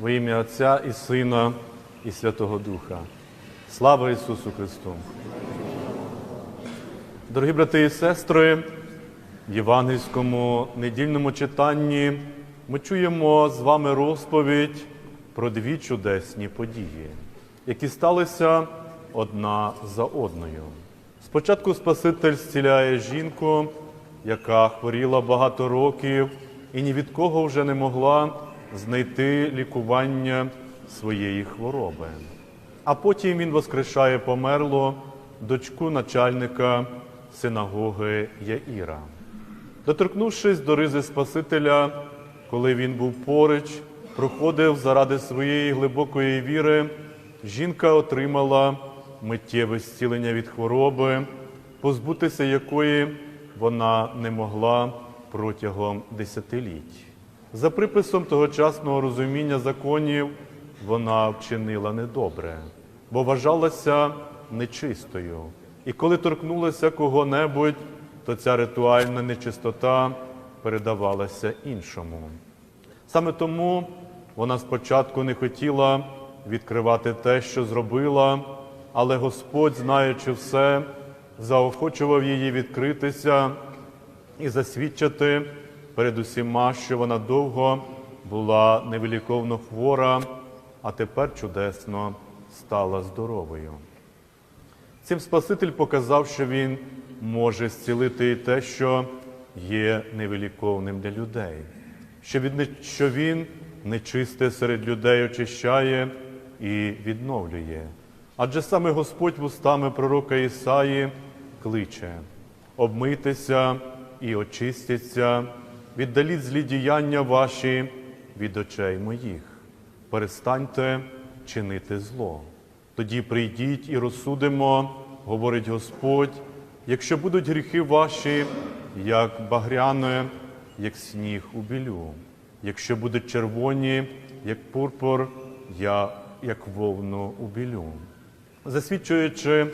Во ім'я Отця і Сина, і Святого Духа. Слава Ісусу Христу! Дорогі брати і сестри, в євангельському недільному читанні ми чуємо з вами розповідь про дві чудесні події, які сталися одна за одною. Спочатку Спаситель зціляє жінку, яка хворіла багато років і ні від кого вже не могла знайти лікування своєї хвороби. А потім він воскрешає померлу дочку начальника синагоги Яїра. Доторкнувшись до ризи Спасителя, коли він був поруч, проходив заради своєї глибокої віри, жінка отримала миттєве зцілення від хвороби, позбутися якої вона не могла протягом десятиліть. За приписом тогочасного розуміння законів вона вчинила недобре, бо вважалася нечистою. І коли торкнулася кого-небудь, то ця ритуальна нечистота передавалася іншому. Саме тому вона спочатку не хотіла відкривати те, що зробила, але Господь, знаючи все, заохочував її відкритися і засвідчити перед усіма, що вона довго була невиліковно хвора, а тепер чудесно стала здоровою. Цим Спаситель показав, що Він може зцілити і те, що є невиліковним для людей, що він, нечисте серед людей очищає і відновлює. Адже саме Господь вустами пророка Ісаї кличе обмийтеся і очистяться, віддаліть злі діяння ваші від очей моїх, перестаньте чинити зло. Тоді прийдіть і розсудимо, говорить Господь, якщо будуть гріхи ваші, як багряне, як сніг у білю, якщо будуть червоні, як пурпур, я як вовну у білю. Засвідчуючи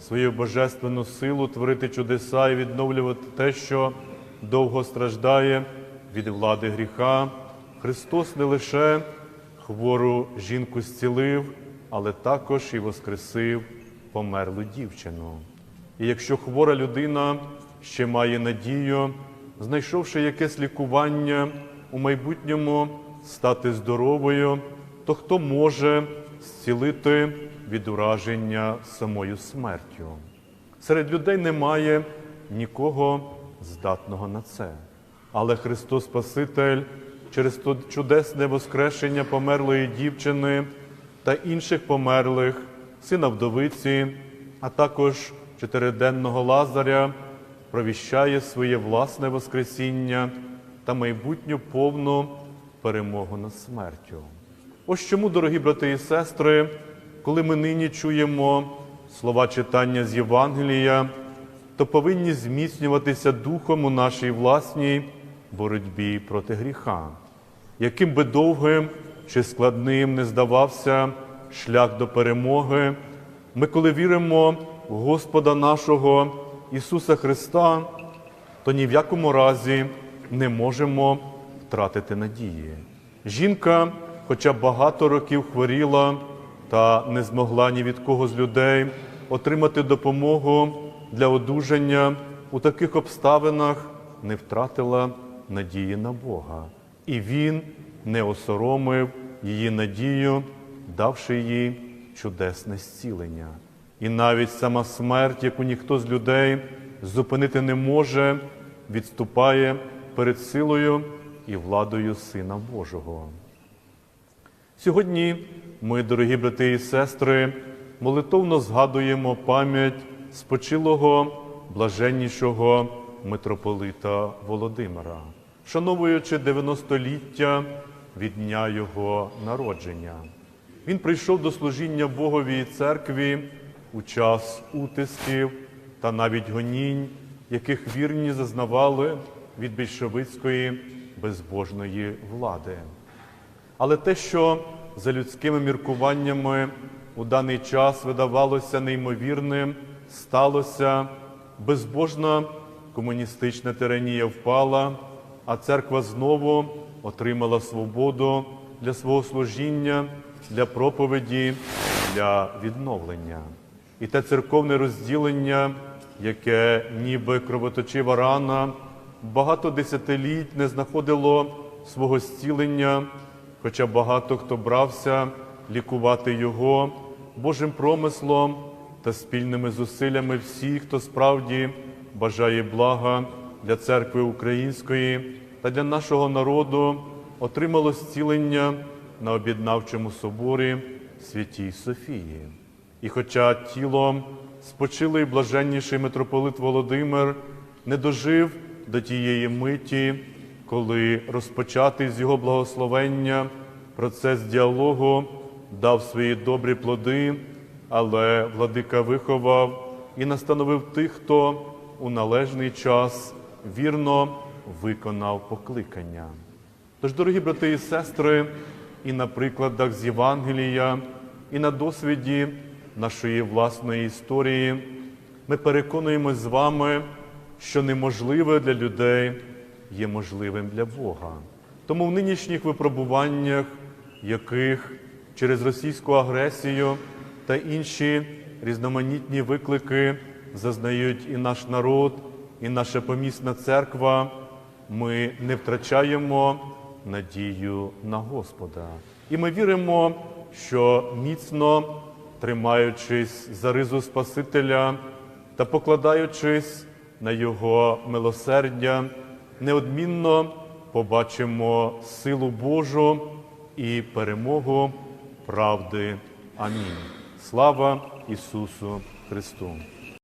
свою божественну силу творити чудеса і відновлювати те, що довго страждає від влади гріха, Христос не лише хвору жінку зцілив, але також і воскресив померлу дівчину. І якщо хвора людина ще має надію, знайшовши якесь лікування у майбутньому стати здоровою, то хто може зцілити від ураження самою смертю? Серед людей немає нікого здатного на це. Але Христос Спаситель через чудесне воскрешення померлої дівчини та інших померлих, сина вдовиці, а також чотириденного Лазаря, провіщає своє власне Воскресіння та майбутню повну перемогу над смертю. Ось чому, дорогі брати і сестри, коли ми нині чуємо слова читання з Євангелія, то повинні зміцнюватися духом у нашій власній боротьбі проти гріха. Яким би довгим чи складним не здавався шлях до перемоги, ми, коли віримо в Господа нашого Ісуса Христа, то ні в якому разі не можемо втратити надії. Жінка, хоча багато років хворіла та не змогла ні від кого з людей отримати допомогу для одужання, у таких обставинах не втратила надії на Бога. І Він не осоромив її надію, давши їй чудесне зцілення. І навіть сама смерть, яку ніхто з людей зупинити не може, відступає перед силою і владою Сина Божого. Сьогодні ми, дорогі брати і сестри, молитовно згадуємо пам'ять спочилого блаженнішого митрополита Володимира, вшановуючи 90-ліття від дня його народження. Він прийшов до служіння Богові і церкві у час утисків та навіть гонінь, яких вірні зазнавали від більшовицької безбожної влади. Але те, що за людськими міркуваннями у даний час видавалося неймовірним, сталося, безбожна комуністична тиранія впала, а церква знову отримала свободу для свого служіння, для проповіді, для відновлення. І те церковне розділення, яке ніби кровоточива рана, багато десятиліть не знаходило свого зцілення, хоча багато хто брався лікувати його Божим промислом та спільними зусиллями всіх, хто справді бажає блага для церкви української та для нашого народу, отримало зцілення на об'єднавчому соборі Святій Софії. І хоча тілом спочилий блаженніший митрополит Володимир не дожив до тієї миті, коли розпочатий з його благословення процес діалогу дав свої добрі плоди, але владика виховав і настановив тих, хто у належний час вірно виконав покликання. Тож, дорогі брати і сестри, і на прикладах з Євангелія, і на досвіді нашої власної історії ми переконуємось з вами, що неможливе для людей є можливим для Бога. Тому в нинішніх випробуваннях, яких через російську агресію та інші різноманітні виклики зазнають і наш народ, і наша помісна церква, ми не втрачаємо надію на Господа. І ми віримо, що міцно тримаючись за ризу Спасителя та покладаючись на Його милосердя, неодмінно побачимо силу Божу і перемогу правди. Амінь. Слава Ісусу Христу!